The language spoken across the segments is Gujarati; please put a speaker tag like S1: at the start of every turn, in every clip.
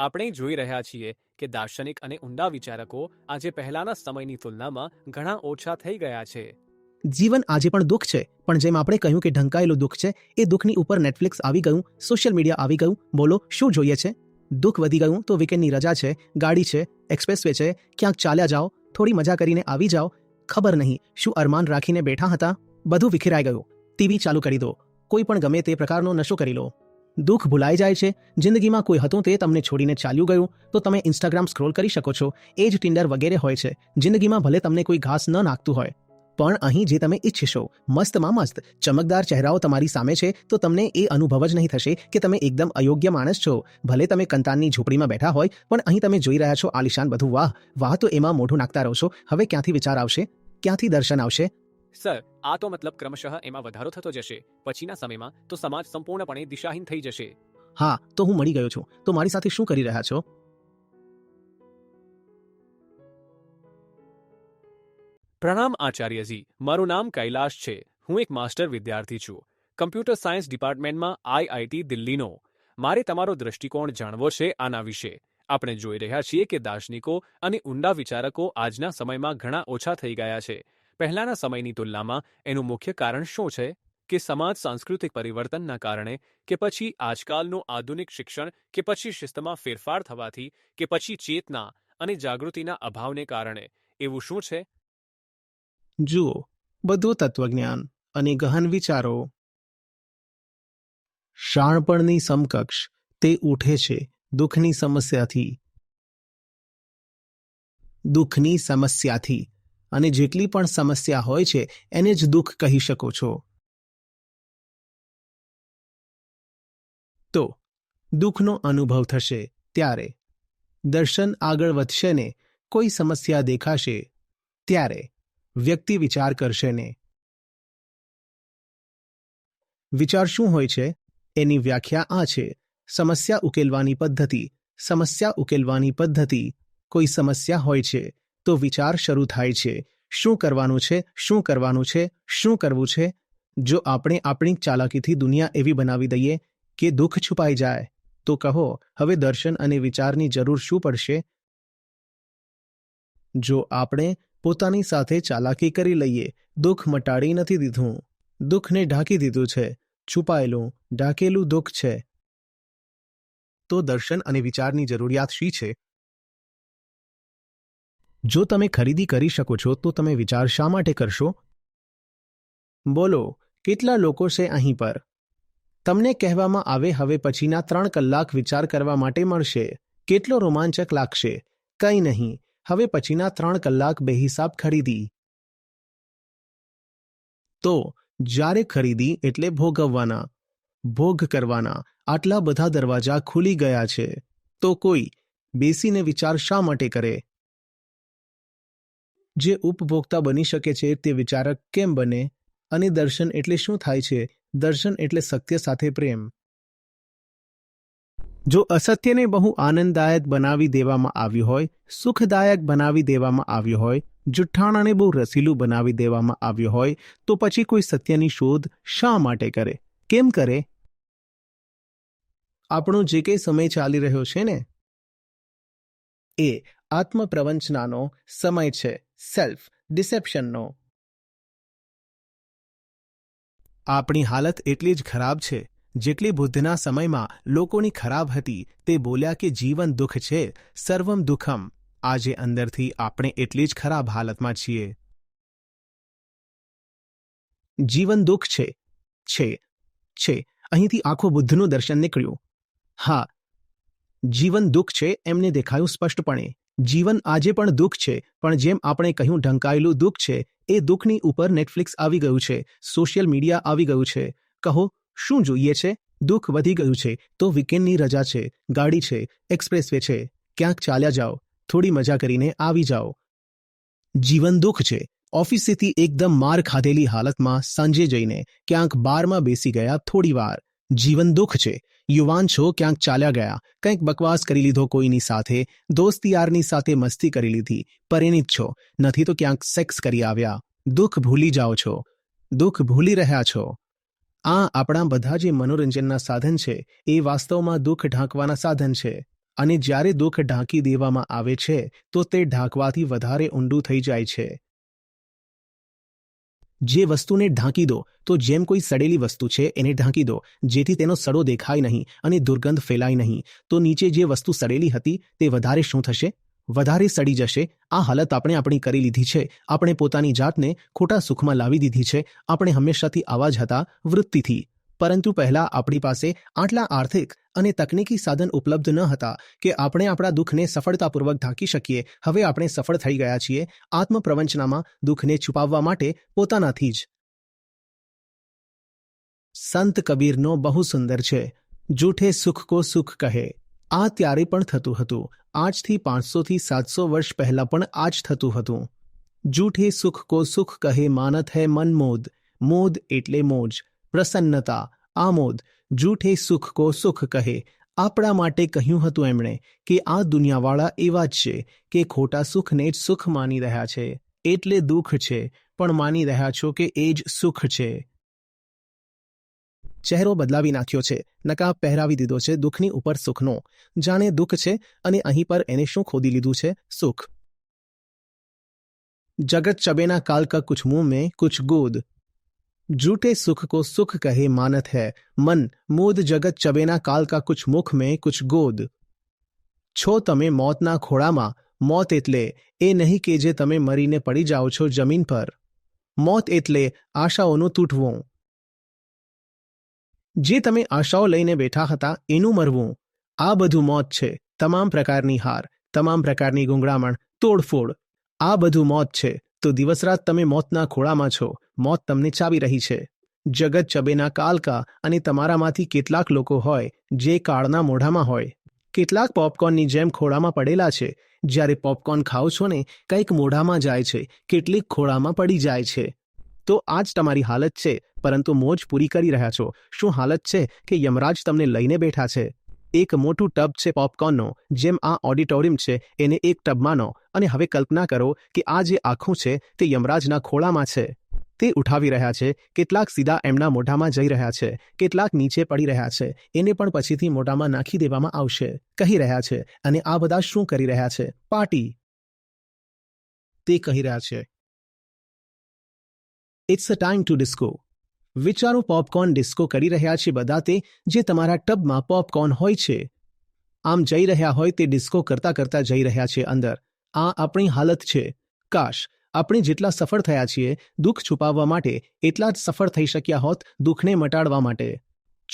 S1: આપણે જોઈ રહ્યા છીએ કે દાર્શનિક અને ઊંડા વિચારકો આજે પહેલાના સમયની તુલનામાં ઘણા ઓછા થઈ ગયા છે.
S2: જીવન આજે પણ દુઃખ છે, પણ જેમ આપણે કહ્યું કે ઢંકાયેલું દુઃખ છે, એ દુઃખની ઉપર નેટફ્લિક્સ આવી ગયું સોશિયલ મીડિયા આવી ગયું, બોલો, શું જોઈએ છે? દુઃખ વધી ગયું તો વીકેન્ડની રજા છે, ગાડી છે એક્સપ્રેસવે છે, ક્યાંક ચાલ્યા જાઓ, થોડી મજા કરીને આવી જાઓ, ખબર નહીં શું અરમાન રાખીને બેઠા હતા, બધું વિખેરાઈ ગયું. ટીવી ચાલુ કરી દો, કોઈ પણ ગમે તે પ્રકારનો નશો કરી લો. દુઃખ ભૂલાઈ જાય છે. જિંદગીમાં કોઈ હતું તે તમને છોડીને ચાલ્યું ગયું, તો તમે ઇન્સ્ટાગ્રામ સ્ક્રોલ કરી શકો છો. એ જ ટિન્ડર વગેરે હોય છે. જિંદગીમાં ભલે તમને કોઈ ઘાસ ન નાખતું હોય, પણ અહીં જે તમે ઈચ્છશો, મસ્તમાં મસ્ત, ચમકદાર ચહેરાઓ તમારી સામે છે, તો તમને એ અનુભવ જ નહીં થશે કે તમે એકદમ અયોગ્ય માણસ છો. ભલે તમે કંતાનની ઝૂંપડીમાં બેઠા હોય, પણ અહીં તમે જોઈ રહ્યા છો આલિશાન બધું. વાહ વાહ, તો એમાં મોઢું નાખતા રહો છો. હવે ક્યાંથી વિચાર આવશે? ક્યાંથી દર્શન આવશે?
S1: સર આ તો મતલબ ક્રમશઃ એમાં વધારો થતો જશે. પછીના સમયમાં તો સમાજ સંપૂર્ણપણે દિશાહીન થઈ જશે.
S2: હા તો હું મળી ગયો છું. તો મારી સાથે શું કરી રહ્યા છો?
S1: પ્રણામ આચાર્યજી મારું નામ કૈલાશ છે. હું એક માસ્ટર વિદ્યાર્થી છું. કમ્પ્યુટર સાયન્સ ડિપાર્ટમેન્ટમાં આઈઆઈટી દિલ્હીનો. મારે તમારો દૃષ્ટિકોણ જાણવો છે આના વિશે. આપણે જોઈ રહ્યા છીએ કે દાર્શનિકો અને ઊંડા વિચારકો આજના સમયમાં ઘણા ઓછા થઈ ગયા છે. પહેલાના સમયની તુલનામાં એનું મુખ્ય કારણ શું છે? કે સમાજ સાંસ્કૃતિક પરિવર્તનના કારણે કે પછી આજકાલનું આધુનિક શિક્ષણ કે પછી શિસ્તમાં ફેરફાર થવાથી કે પછી ચેતના અને જાગૃતિના અભાવને કારણે, એવું શું છે?
S2: જુઓ, બધું તત્વજ્ઞાન અને ગહન વિચારો. શાણપણની સમકક્ષ તે ઉઠે છે દુઃખની સમસ્યાથી. દુઃખની સમસ્યાથી અને જેટલી પણ સમસ્યા હોય છે, એને જ દુઃખ કહી શકો છો. તો, દુઃખનો અનુભવ થશે, ત્યારે. દર્શન આગળ વધશે ને, કોઈ સમસ્યા દેખાશે, ત્યારે. વ્યક્તિ વિચાર કરશે ને. વિચાર શું હોય છે? એની વ્યાખ્યા આ છે. સમસ્યા ઉકેલવાની પદ્ધતિ, સમસ્યા ઉકેલવાની પદ્ધતિ, કોઈ સમસ્યા હોય છે. તો વિચાર શરૂ થાય છે, શું કરવાનું છે, શું કરવાનું છે, શું કરવું છે? જો આપણે આપણી ચાલાકીથી દુનિયા એવી બનાવી દઈએ કે દુઃખ છુપાઈ જાય, તો કહો, હવે દર્શન અને વિચારની જરૂર શું પડશે? જો આપણે પોતાની સાથે ચાલાકી કરી લઈએ, દુઃખ મટાડી નથી દીધું, દુઃખને ઢાંકી દીધું છે, છુપાયેલું, ઢાંકેલું દુઃખ છે, તો દર્શન અને વિચારની જરૂરિયાત શી છે? જો તમે ખરીદી કરી શકો છો, તો તમે વિચાર શા માટે કરશો? બોલો, કેટલા લોકો છે અહીં પર? તમને કહેવામાં આવે, હવે પછીના ત્રણ કલાક વિચાર કરવા માટે મળશે. કેટલો રોમાંચક લાગશે? કંઈ નહીં, હવે પછીના ત્રણ કલાક બેહિસાબ ખરીદી. તો, જ્યારે ખરીદી એટલે ભોગવવાના. ભોગ કરવાના. આટલા બધા દરવાજા ખુલી ગયા છે. તો કોઈ બેસીને વિચાર શા માટે કરે? જે ઉપભોક્તા બની શકે છે તે વિચારક કેમ બને અને દર્શન એટલે શું થાય છે? દર્શન એટલે સત્ય સાથે પ્રેમ. જો અસત્યને બહુ આનંદદાયક બનાવી દેવામાં આવ્યું હોય, સુખદાયક બનાવી દેવામાં આવ્યું હોય, જુઠ્ઠાણાને બહુ રસીલું બનાવી દેવામાં આવ્યું હોય, તો પછી કોઈ સત્યની શોધ શા માટે કરે? કેમ કરે? આપણો જે કંઈ સમય ચાલી રહ્યો છે ને? એ આત્મપ્રવંચનાનો સમય છે. સેલ્ફ ડિસેપ્શનનો આપણી હાલત એટલી જ ખરાબ છે, જેટલી બુદ્ધના સમયમાં લોકોની ખરાબ હતી, તે બોલ્યા કે જીવન દુઃખ છે, સર્વમ દુઃખમ. આજે અંદરથી આપણે એટલી જ ખરાબ હાલતમાં છીએ. જીવન દુઃખ છે છે છે. અહીંથી આખો બુદ્ધનું દર્શન નીકળ્યું. હા, જીવન દુઃખ છે એમને દેખાયું સ્પષ્ટપણે. જીવન આજે પણ દુઃખ છે, પણ જેમ આપણે કહ્યું ઢંકાયેલું દુઃખ છે, એ દુઃખની ઉપર નેટફ્લિક્સ આવી ગયું છે સોશિયલ મીડિયા આવી ગયું છે. કહો, શું જોઈએ છે? દુઃખ વધી ગયું છે, તો વીકેન્ડની રજા છે, ગાડી છે એક્સપ્રેસવે છે, ક્યાંક ચાલ્યા જાઓ, થોડી મજા કરીને આવી જાઓ. જીવન દુઃખ છે ઓફિસેથી એકદમ માર ખાધેલી હાલતમાં સાંજે જઈને ક્યાંક બારમાં બેસી ગયા થોડી વાર. જીવન દુઃખ છે. યુવાન છો, ક્યાંક ચાલ્યા ગયા. કંઈક બકવાસ કરી લીધો કોઈની સાથે. દોસ્ત યારની સાથે મસ્તી કરી લીધી. પરિણિત છો. નથી તો ક્યાંક સેક્સ કરી આવ્યા. દુઃખ ભૂલી જાઓ છો. દુઃખ ભૂલી રહ્યા છો. આ આપણા બધા જે મનોરંજનના સાધન છે, એ વાસ્તવમાં દુઃખ ઢાંકવાના સાધન છે. અને જ્યારે દુઃખ ઢાંકી દેવામાં આવે છે, તો તે ઢાંકવાથી વધારે ઊંડું થઈ જાય છે. જે વસ્તુને ઢાંકી દો, તો જેમ કોઈ સડેલી વસ્તુ છે, એને ઢાંકી દો, જેથી તેનો સડો દેખાય નહીં અને દુર્ગંધ ફેલાય નહીં. તો નીચે જે વસ્તુ સડેલી હતી, તે વધારે શું થશે? વધારે સડી જશે. આ હાલત આપણે આપણી કરી લીધી છે. આપણે પોતાની જાતને ખોટા સુખમાં લાવી દીધી છે. આપણે હંમેશાથી આવા જ હતા વૃત્તિથી. પરંતુ પહેલા આપણી પાસે આટલા આર્થિક અને તકનીકી સાધન ઉપલબ્ધ ન હતા કે આપણે આપણા દુઃખને સફળતાપૂર્વક ઢાંકી શકીએ. હવે આપણે સફળ થઈ ગયા છીએ આત્મપ્રવંચનામાં દુઃખને છુપાવવા માટે પોતાનાથી જ. સંત કબીરનો બહુ સુંદર છે. જૂઠે સુખ કો સુખ કહે. આ ત્યારે પણ થતું હતું. આજથી પાંચસોથી સાતસો વર્ષ પહેલા પણ આ જ થતું હતું. જૂઠે સુખ કો સુખ કહે માનત હૈ મન મોદ. મોદ એટલે મોજ. પ્રસન્નતા, આમોદ, જૂઠે સુખ કો સુખ કહે. આપણા માટે કહ્યું હતું એમણે કે આ દુનિયાવાળા એવા જ છે કે ખોટા સુખને જ સુખ માની રહ્યા છે. એટલે દુઃખ છે, પણ માની રહ્યા છો કે એ જ સુખ છે. ચહેરો બદલાવી નાખ્યો છે, નકાબ પહેરાવી દીધો છે દુઃખની ઉપર સુખનો. જાણે દુઃખ છે અને અહીં પર એને શું ખોદી લીધું છે? સુખ. જગત ચબેના કાલ કા કુછ મુંહ મેં કુછ ગોદ. झूठे सुख को सुख कहे मानत है मन मोद जगत चबेना काल का कुछ मुख में कुछ गोद છો તમે મોતના ખોળામાં મોત એટલે એ નહીં કે જે તમે મરીને પડી જાઓ છો જમીન પર મોત એટલે આશાઓનું તૂટવું જે તમે આશાઓ લઈને બેઠા હતા એનું મરવું આ બધું મોત છે તમામ પ્રકારની હાર તમામ પ્રકારની ગુંગળામણ તોડફોડ આ બધું મોત છે તો દિવસરાત તમે મોતના ખોળામાં છો મોત તમને ચાવી રહી છે. જગત ચબેના કાલકા અને તમારામાંથી કેટલાક લોકો હોય જે કાળના મોઢામાં હોય. કેટલાક પોપકોર્નની જેમ ખોળામાં પડેલા છે. જ્યારે પોપકોર્ન ખાઓ છો ને, કંઈક મોઢામાં જાય છે, કેટલીક ખોળામાં પડી જાય છે. તો આ જ તમારી હાલત છે, પરંતુ મોજ પૂરી કરી રહ્યા છો. શું હાલત છે કે યમરાજ તમને લઈને બેઠા છે? એક મોટું ટબ છે પોપકોર્નનો, જેમ આ ઓડિટોરિયમ છે, એને એક ટબમાંનો અને હવે કલ્પના કરો કે આ જે આખું છે તે યમરાજના ખોળામાં છે. તે ઉઠાવી રહ્યા છે. કેટલાક સીધા એમના મોઢામાં જઈ રહ્યા છે. કેટલાક નીચે પડી રહ્યા છે. એને પણ પછીથી મોઢામાં નાખી દેવામાં આવશે. કહી રહ્યા છે. અને આ બધા શું કરી રહ્યા છે? પાર્ટી. તે કહી રહ્યા છે. It's a time to disco વિચારો પોપકોર્ન ડિસ્કો કરી રહ્યા છે બધા તે જે તમારા ટબમાં પોપકોર્ન હોય છે. આમ જઈ રહ્યા હોય તે ડિસ્કો કરતા કરતા જઈ રહ્યા છે અંદર. આ આપણી હાલત છે. કાશ આપણે જેટલા સફળ થયા છીએ, દુઃખ છુપાવવા માટે એટલા જ સફળ થઈ શક્યા હોત દુઃખને મટાડવા માટે.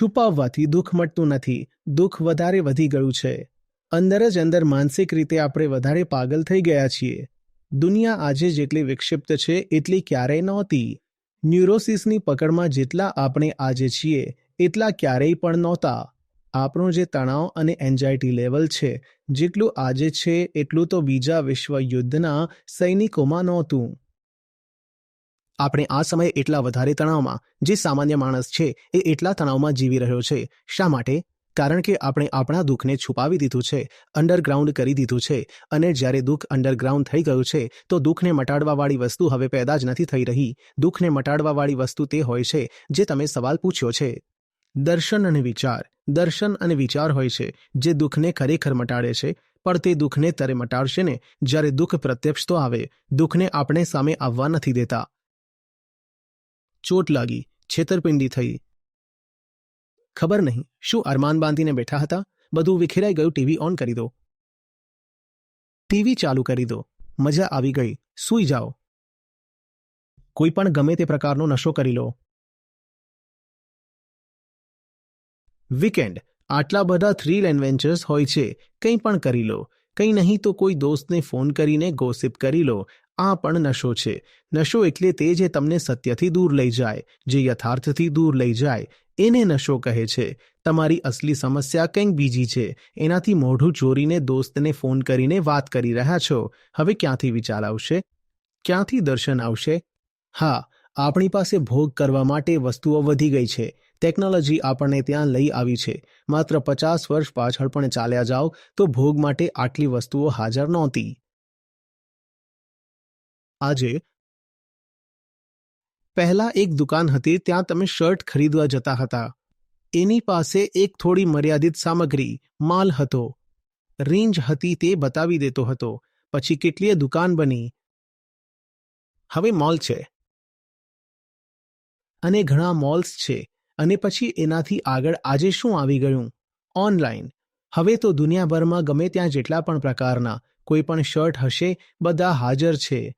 S2: છુપાવવાથી દુઃખ મટતું નથી, દુઃખ વધારે વધી ગયું છે. અંદર જ અંદર માનસિક રીતે આપણે વધારે પાગલ થઈ ગયા છીએ. દુનિયા આજે જેટલી વિક્ષિપ્ત છે, એટલી ક્યારેય નહોતી. ન્યુરોસિસની પકડમાં જેટલા આપણે આજે છીએ, એટલા ક્યારેય પણ નહોતા. આપણો જે તણાવ અને એન્ઝાયટી લેવલ છે, જેટલું આજે છે, એટલું તો બીજા વિશ્વ યુદ્ધના સૈનિકોમાં નહોતું. આપણે આ સમયે એટલા વધારે તણાવમાં, જે સામાન્ય માણસ છે, એ એટલા તણાવમાં જીવી રહ્યો છે. શા માટે? કારણ કે આપણે આપણા દુઃખને છુપાવી દીધું છે અંડરગ્રાઉન્ડ કરી દીધું છે, અને જ્યારે દુઃખ અંડરગ્રાઉન્ડ થઈ ગયું છે, તો દુઃખને મટાડવાવાળી વસ્તુ હવે પેદા જ નથી થઈ રહી. દુઃખને મટાડવાવાળી વસ્તુ તે હોય છે, જે તમે સવાલ પૂછ્યો છે. દર્શન અને વિચાર. દર્શન અને વિચાર હોય છે, જે દુઃખને ખરેખર મટાડે છે, પણ તે દુઃખને ત્યારે મટાડશે ને, જ્યારે દુઃખ પ્રત્યક્ષ તો આવે. દુઃખને આપણે સામે આવવા નથી દેતા. ચોટ લાગી. છેતરપિંડી થઈ. ખબર નહીં, શું અરમાન બાંધીને બેઠા હતા? બધું વિખેરાઈ ગયું ટીવી ઓન કરી દો. ટીવી ચાલુ કરી દો. મજા આવી ગઈ. સૂઈ જાઓ. કોઈ પણ ગમે તે પ્રકારનો નશો કરી લો. વીકેન્ડ આટલા બધા થ્રીલ એડવેન્ચર્સ હોય છે. કંઈ પણ કરી લો. કંઈ નહીં તો કોઈ દોસ્તને ફોન કરીને ગોસિપ કરી લો. આ પણ નશો છે. નશો એટલે તે જે તમને સત્યથી દૂર લઈ જાય, જે યથાર્થથી દૂર લઈ જાય, એને નશો કહે છે. તમારી અસલી સમસ્યા કંઈક બીજી છે. એનાથી મોઢું ચોરીને દોસ્તને ફોન કરીને વાત કરી રહ્યા છો. હવે ક્યાંથી વિચાર આવશે? ક્યાંથી દર્શન આવશે? હા, આપણી પાસે ભોગ કરવા માટે વસ્તુઓ વધી ગઈ છે. ટેકનોલોજી આપણને ત્યાં લઈ આવી છે. માત્ર પચાસ વર્ષ પાછળ પણ ચાલ્યા જાઓ તો ભોગ માટે આટલી વસ્તુઓ હાજર નહોતી. આજે પહેલા એક દુકાન હતી ત્યાં તમે શર્ટ ખરીદવા જતા હતા. એની પાસે એક થોડી મર્યાદિત સામગ્રી, માલ હતો. રેન્જ હતી તે બતાવી દેતો હતો. પછી કેટલીય દુકાન બની. હવે મોલ છે. અને ઘણા મોલ્સ છે. અને પછી એનાથી આગળ આજે શું આવી ગયું? ઓનલાઈન. હવે તો દુનિયાભરમાં ગમે ત્યાં જેટલા પણ પ્રકારના, કોઈ પણ શર્ટ હશે, બધા હાજર છે.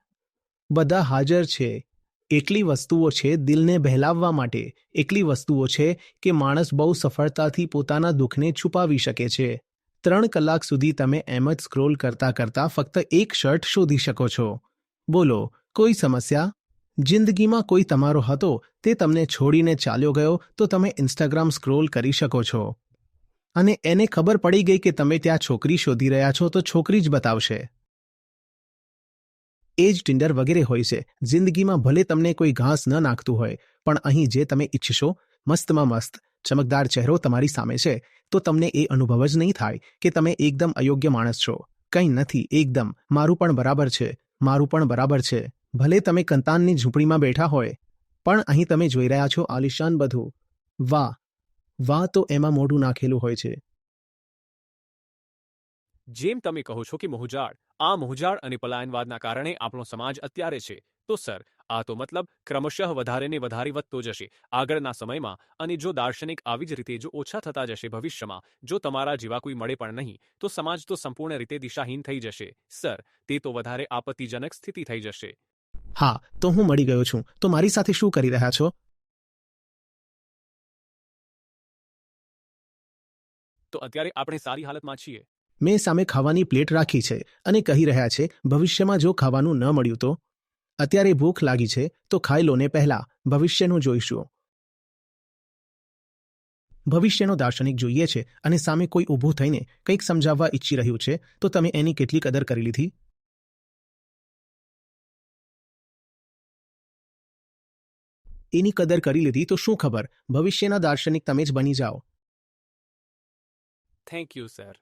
S2: બધા હાજર છે. એટલી વસ્તુઓ છે દિલને બહેલાવવા માટે. એટલી વસ્તુઓ છે કે માણસ બહુ સફળતાથી પોતાના દુઃખને છુપાવી શકે છે. ત્રણ કલાક સુધી તમે એમ જ સ્ક્રોલ કરતા કરતા ફક્ત એક શર્ટ શોધી શકો છો. બોલો, કોઈ સમસ્યા? જિંદગીમાં કોઈ તમારો હતો, તે તમને છોડીને ચાલ્યો ગયો, તો તમે ઇન્સ્ટાગ્રામ સ્ક્રોલ કરી શકો છો. અને એને ખબર પડી ગઈ કે તમે ત્યાં છોકરી શોધી રહ્યા છો, તો છોકરી જ બતાવશે. એ જ ટિન્ડર વગેરે હોય છે. જિંદગીમાં ભલે તમને કોઈ ઘાસ ન નાખતું હોય, પણ અહીં જે તમે ઈચ્છશો, મસ્તમાં મસ્ત, ચમકદાર ચહેરો તમારી સામે છે, તો તમને એ અનુભવ જ નહીં થાય કે તમે એકદમ અયોગ્ય માણસ છો. કંઈ નથી, એકદમ. મારું પણ બરાબર છે. મારું પણ બરાબર છે. ભલે તમે કંતાનની ઝૂંપડીમાં બેઠા હોય, પણ અહીં તમે જોઈ રહ્યા છો આલિશાન બધું. વાહ વાહ તો એમાં મોઢું નાખેલું હોય છે.
S1: જેમ તમે કહો છો કે મોહજાળ, આ મોહજાળ અને પલાયનવાદના કારણે આપણો સમાજ અત્યારે છે. તો સર, આ તો મતલબ ક્રમશઃ વધારે ને વધારે વધતો જશે. આગળના સમયમાં અને જો દાર્શનિક આવી જ રીતે જો ઓછા થતા જશે ભવિષ્યમાં, જો તમારા જેવા કોઈ મળે પણ નહીં, તો સમાજ તો સંપૂર્ણ રીતે દિશાહીન થઈ જશે. સર, તે તો વધારે આપત્તિજનક સ્થિતિ થઈ જશે.
S2: હા તો હું મળી ગયો છું. તો મારી સાથે શું કરી રહ્યા છો?
S1: તો અત્યારે આપણે સારી હાલતમાં છીએ.
S2: મેં સામે ખાવાની પ્લેટ રાખી છે અને કહી રહ્યા છે ભવિષ્યમાં જો ખાવાનું ન મળ્યું તો? અત્યારે ભૂખ લાગી છે તો ખાઈ લો ને પહેલા. ભવિષ્યનું જોઈશું. ભવિષ્યનો દાર્શનિક જોઈએ છે અને સામે કોઈ ઊભું થઈને કંઈક સમજાવવા ઈચ્છી રહ્યું છે તો તમે એની કેટલી કદર કરી લીધી? તેની કદર કરી લીધી તો શું ખબર? ભવિષ્યના દાર્શનિક તમે જ બની જાઓ.
S1: Thank you sir